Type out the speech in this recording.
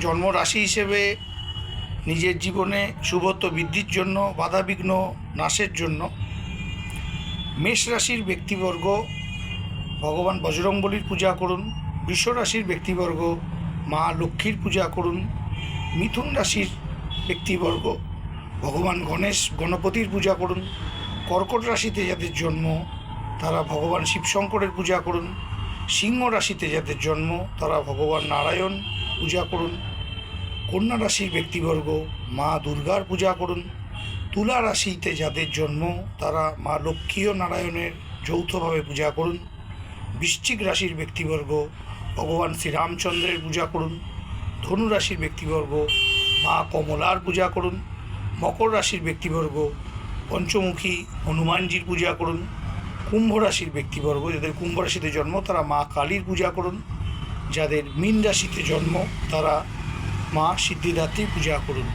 জন্ম রাশি হিসেবে নিজের জীবনে শুভত্ব বৃদ্ধির জন্য, বাধাবিঘ্ন নাশের জন্য মেষ রাশির ব্যক্তিবর্গ ভগবান বজরংবলীর পূজা করুন, বৃষ রাশির ব্যক্তিবর্গ মা লক্ষ্মীর পূজা করুন, মিথুন রাশির ব্যক্তিবর্গ ভগবান গণেশ, গণপতির পূজা করুন, কর্কট রাশিতে যাদের জন্ম তারা ভগবান শিবশঙ্করের পূজা করুন, সিংহ রাশিতে যাদের জন্ম তারা ভগবান নারায়ণ পূজা করুন। কন্যা রাশির ব্যক্তিবর্গ, মা দুর্গার পূজা করুন। তুলা রাশিতে যাদের জন্ম, তারা মা লক্ষ্মী ও নারায়ণের যৌথভাবে পূজা করুন। বৃশ্চিক রাশির ব্যক্তিবর্গ, ভগবান শ্রীরামচন্দ্রের পূজা করুন। ধনু রাশির ব্যক্তিবর্গ, মা কমলার পূজা করুন। মকর রাশির ব্যক্তিবর্গ, পঞ্চমুখী হনুমানজির পূজা করুন। কুম্ভ রাশির ব্যক্তিবর্গ, যাদের কুম্ভ রাশিতে জন্ম, তারা মা কালীর পূজা করুন। যাদের মীন রাশিতে জন্ম তারা মা সিদ্ধিদাত্রী পূজা করুন।